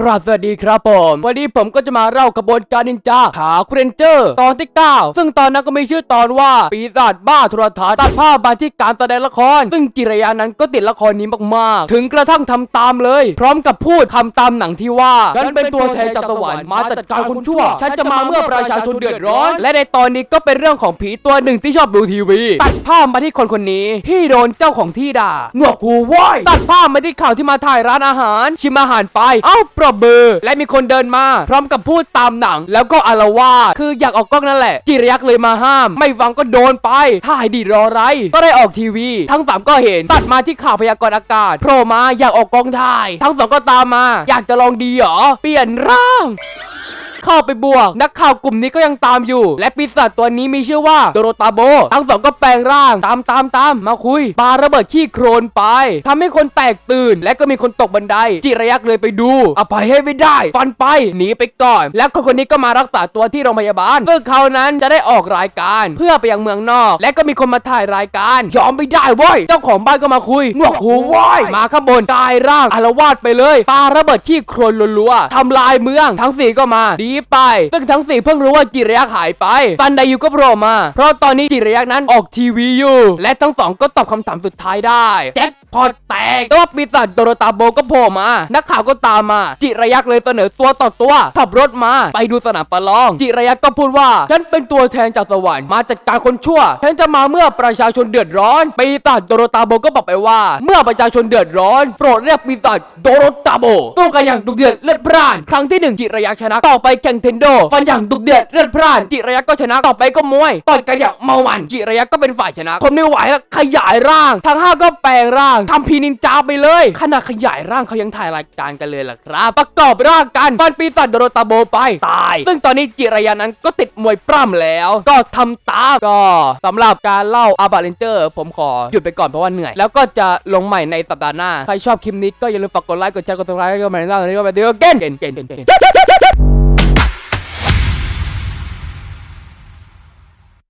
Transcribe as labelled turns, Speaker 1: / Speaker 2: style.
Speaker 1: ครับสวัสดีครับผม วันนี้ผมก็จะมาเล่ากระบวนการนินจาหาเครนเจอร์ ตอนที่ 9 ซึ่งตอนนั้นก็มีชื่อตอนว่า ปีศาจบ้าโทรทัศน์ตัดภาพมาที่การแสดงละคร ซึ่งจิรยานั้นก็ติดละครนี้มากๆ ถึงกระทั่งทำตามเลย พร้อมกับพูดคำตามหนังที่ว่าฉันเป็นตัวแทนจากสวรรค์มาจัดการคนชั่ว ฉันจะมาเมื่อประชาชนเดือดร้อน และในตอนนี้ก็เป็นเรื่องของผีตัวหนึ่งที่ชอบดูทีวี ตัดภาพมาที่คนคนนี้ที่โดนเจ้าของที่ด่าหนวกหูว้อยตัดภาพมาที่ข่าวที่มาถ่ายร้านอาหาร ชิมอาหารไปเอ้าปรบมือ และมีคนเดินมา พร้อมกับพูดตามหนัง แล้วก็อารวาสคืออยากออกกล้องนั่นแหละจิรยักษ์เลยมาห้าม ไม่ฟังก็โดนไปถ่ายดีรอไร ก็ได้ออกทีวี ทั้งสามก็เห็นตัดมาที่ข่าวพยากรณ์อากาศโผล่มาอยากออกกล้องถ่าย ทั้งสองก็ตามมา อยากจะลองดีเหรอเปลี่ยนร่าง เข้าไปบวก นักข่าวกลุ่มนี้ก็ยังตามอยู่ และปีศาจตัวนี้มีชื่อว่าโดโรตาโบ ทั้งสองก็แปลงร่างตามตามตามมาคุยปาระเบิดขี้โครนไปทำให้คนแตกตื่น และก็มีคนตกบันได จิระยักษ์เลยไปดูอภัยให้ไม่ได้ ฟันไปหนีไปก่อน แล้วคนคนนี้ก็มารักษาตัวที่โรงพยาบาลเพื่อเขานั้นจะได้ออกรายการ เพื่อไปยังเมืองนอก และก็มีคนมาถ่ายรายการ ยอมไม่ได้เว้ยเจ้าของบ้านก็มาคุยหนวกหูว้ยมาข้างบนกายร่างอารวาสไปเลยปาระเบิดขี้โครนรัวๆทำลายเมืองทั้งสี่ก็มาดีไป ซึ่งทั้งสี่เพิ่งรู้ว่าจิระยักษ์หายไป ซันไดยูก็โผล่มา เพราะตอนนี้จิระยักษ์นั้นออกทีวีอยู่ และทั้งสองก็ตอบคำถามสุดท้ายได้ แจ็คพอตแตกตัวปีศาจโดโรตาโบก็โผล่มา นักข่าวก็ตามมา จิระยักษ์เลยเสนอตัวต่อตัว ขับรถมา ไปดูสนามประลอง จิระยักษ์ก็พูดว่า ฉันเป็นตัวแทนจากสวรรค์มาจัดการคนชั่ว ฉันจะมาเมื่อประชาชนเดือดร้อน ปีศาจโดโรตาโบก็บอกไปว่า เมื่อประชาชนเดือดร้อน โปรดเรียกปีศาจโดโรตาโบสู้กันอย่างดุเดือดเลือดพร่าน ครั้งที่หนึ่งจิระยักษ์ชนะ ต่อไปแข่งเทนโด ฟันอย่างดุเดือดเลือดพร่าน จิระยักษ์ก็ชนะ ต่อไปก็มวย ต่อยกันอย่างเมามัน จิระยักษ์ก็เป็นฝ่ายชนะ คนไม่ไหวแล้วขยายร่าง ทั้งห้าก็แปลงร่างทำพีนินจาไปเลย ขนาดขยายร่างเขายังถ่ายรายการกันเลยล่ะครับ ประกอบร่างกัน ฟันปีศาจโดโรตาโบไป ตาย ซึ่งตอนนี้จิระยานั้นก็ติดมวยปล้ำแล้ว ก็ทำตามก็สำหรับการเล่าอาบาเลนเจอร์ ผมขอหยุดไปก่อนเพราะว่าเหนื่อย แล้วก็จะลงใหม่ในสัปดาห์หน้า ใครชอบคลิปนี้ก็อย่าลืมฝากกดไลค์ กดแชร์ กดติดตามกดติดตามกดติดตามกดติดตามกดติดตามกดติดตาม